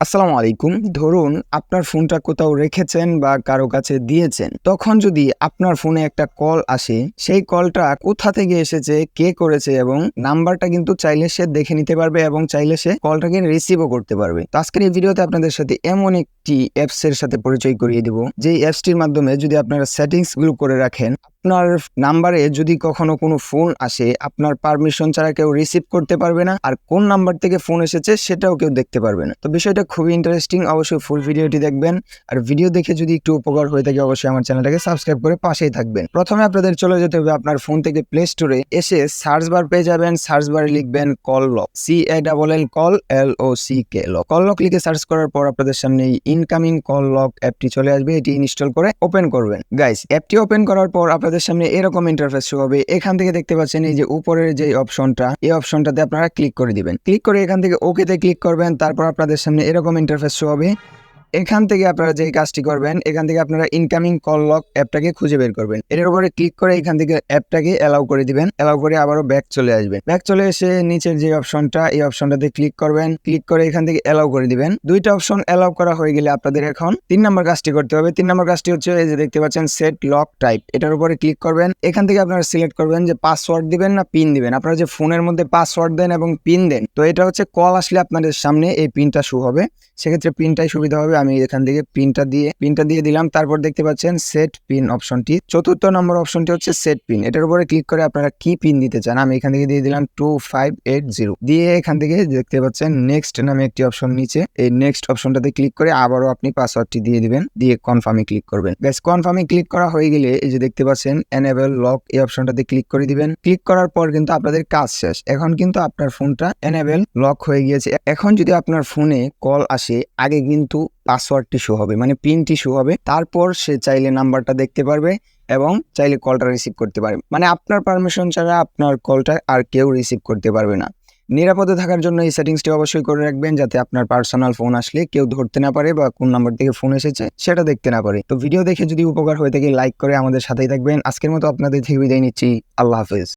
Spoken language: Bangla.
আসসালামু আলাইকুম। ধরুন আপনার ফোনটা কোথাও রেখেছেন বা কারও কাছে দিয়েছেন। তখন যদি আপনার ফোনে একটা কল আসে, সেই কলটা কোথা থেকে এসেছে, কে করেছে এবং নাম্বারটা কিন্তু চাইলে সে দেখে নিতে পারবে এবং চাইলে সে কলটাকে রিসিভও করতে পারবে। তো আজকের এই ভিডিওতে আপনাদের সাথে এমন একটি অ্যাপস এর সাথে পরিচয় করিয়ে দিব। যে অ্যাপসটির মাধ্যমে যদি আপনারা সেটিংসগুলো করে রাখেন আপনার নাম্বারে যদি কখনো কোনো ফোন আসে, আপনার পারমিশন ছাড়া কেউ রিসিভ করতে পারবে না, আর কোন নাম্বার থেকে ফোন এসেছে সেটাও কেউ দেখতে পারবে না। তো বিষয়টা খুবই ইন্টারেস্টিং অবশ্যই ফুল ভিডিওটি দেখবেন। আর ভিডিও দেখে যদি একটু উপকার হয়ে থাকে, অবশ্যই আমার চ্যানেলটাকে সাবস্ক্রাইব করে পাশেই থাকবেন। প্রথমে আপনাদের চলে যেতে হবে আপনার ফোন থেকে প্লে স্টোরে এসে সার্চ বার পেয়ে যাবেন সার্চ বারে লিখবেন call lock C A double L call L O C K lock call lock লিখে সার্চ করার পর আপনাদের সামনে ইনকামিং কল লক অ্যাপটি চলে আসবে। এটি ইনস্টল করে ওপেন করবেন। গাইস অ্যাপটি ওপেন করার পর আপনাদের সামনে এরকম ইন্টারফেস শো হবে। এখান থেকে দেখতে পাচ্ছেন এই যে উপরের যে অপশনটা এই অপশনটাতে আপনারা ক্লিক করে দিবেন। ক্লিক করে এখান থেকে ওকেতে ক্লিক করবেন, তারপর আপনাদের সামনে এরকম ইন্টারফেস শো হবে। এখান থেকে আপনারা যে কাজটি করবেন, এখান থেকে আপনারা ইনকামিং কল লক অ্যাপটাকে খুঁজে বের করবেন। এটার উপরে ক্লিক করে এখান থেকে অ্যাপটাকে অ্যালাউ করে দিবেন। অ্যালাউ করে আবারও ব্যাক চলে আসবেন ব্যাক চলে এসে নিচের যে অপশনটা এই অপশনটাতে ক্লিক করবেন। ক্লিক করে এখান থেকে অ্যালাউ করে দিবেন। দুইটা অপশন অ্যালাউ করা হয়ে গেলে আপনাদের এখন তিন নম্বর কাজটি করতে হবে। তিন নম্বর কাজটি হচ্ছে, এই যে দেখতে পাচ্ছেন সেট লক টাইপ এটার উপরে ক্লিক করবেন। এখান থেকে আপনারা সিলেক্ট করবেন যে পাসওয়ার্ড দিবেন না পিন দিবেন। আপনারা যে ফোনের মধ্যে পাসওয়ার্ড দেন এবং পিন দেন, তো এটা হচ্ছে কল আসলে আপনাদের সামনে এই পিনটা শো হবে। সেক্ষেত্রে পিনটাই সুবিধা হবে আমি এখান থেকে পিনটা দিয়ে পিনটা দিয়ে দিলাম। তারপর দেখতে পাচ্ছেন সেট পিন অপশনটি চতুর্থ নম্বর অপশনটি হচ্ছে সেট পিন এটার উপরে ক্লিক করে আপনারা কি পিন দিতে চান, আমি এখান থেকে দিয়ে দিলাম টু ফাইভ এইট জিরো দিয়ে এখান থেকে দেখতে পাচ্ছেন নেক্সট নামে একটি অপশন নিচে। এই নেক্সট অপশনটাতে ক্লিক করে আবারও আপনি পাসওয়ার্ডটি দিয়ে দিবেন। দিয়ে কনফার্মে ক্লিক করবেন। ব্যাস কনফার্মে ক্লিক করা হয়ে গেলে এই যে দেখতে পাচ্ছেন এনেবল লক এই অপশনটাতে ক্লিক করে দিবেন। ক্লিক করার পর কিন্তু আপনাদের কাজ শেষ। এখন কিন্তু আপনার ফোনটা এনেবেল লক হয়ে গিয়েছে। এখন যদি আপনার ফোনে কল আসে, আগে কিন্তু পাসওয়ার্ডটি শো হবে মানে পিনটি শো হবে। তারপর সে চাইলে নাম্বারটা দেখতে পারবে এবং চাইলে কলটা রিসিভ করতে পারবে মানে আপনার পারমিশন ছাড়া আপনার কলটা আর কেউ রিসিভ করতে পারবে না। নিরাপদে থাকার জন্য এই সেটিংসটি অবশ্যই করে রাখবেন যাতে আপনার পার্সোনাল ফোন আসলে কেউ ধরতে না পারে বা কোন নাম্বার থেকে ফোন এসেছে সেটা দেখতে না পারে। তো ভিডিও দেখে যদি উপকার হয়ে থাকে লাইক করে আমাদের সাথেই থাকবেন। আজকের মতো আপনাদের থেকে বিদায় নিচ্ছি। আল্লাহ হাফেজ।